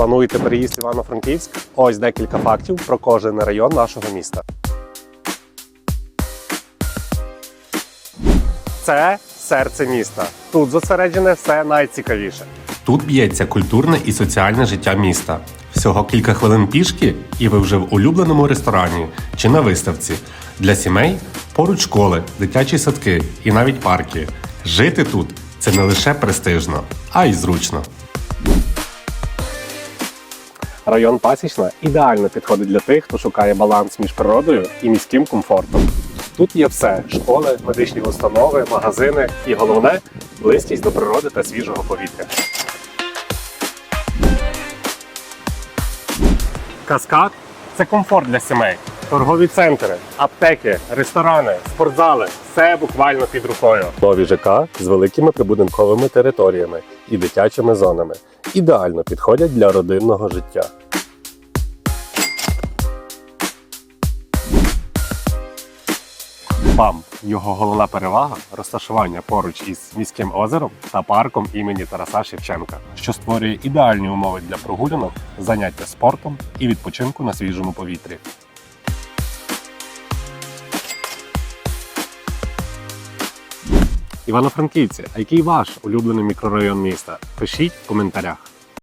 Плануєте переїзд в Івано-Франківськ? Ось декілька фактів про кожен район нашого міста. Це серце міста. Тут зосереджене все найцікавіше. Тут б'ється культурне і соціальне життя міста. Всього кілька хвилин пішки, і ви вже в улюбленому ресторані чи на виставці. Для сімей поруч школи, дитячі садки і навіть парки. Жити тут це не лише престижно, а й зручно. Район Пасічна ідеально підходить для тих, хто шукає баланс між природою і міським комфортом. Тут є все: школи, медичні установи, магазини і головне близькість до природи та свіжого повітря. Каскад це комфорт для сімей. Торгові центри, аптеки, ресторани, спортзали все буквально під рукою. Нові ЖК з великими прибудинковими територіями і дитячими зонами ідеально підходять для родинного життя. БАМ. Його головна перевага розташування поруч із міським озером та парком імені Тараса Шевченка, що створює ідеальні умови для прогулянок, заняття спортом і відпочинку на свіжому повітрі. Івано-Франківці, а який ваш улюблений мікрорайон міста? Пишіть в коментарях.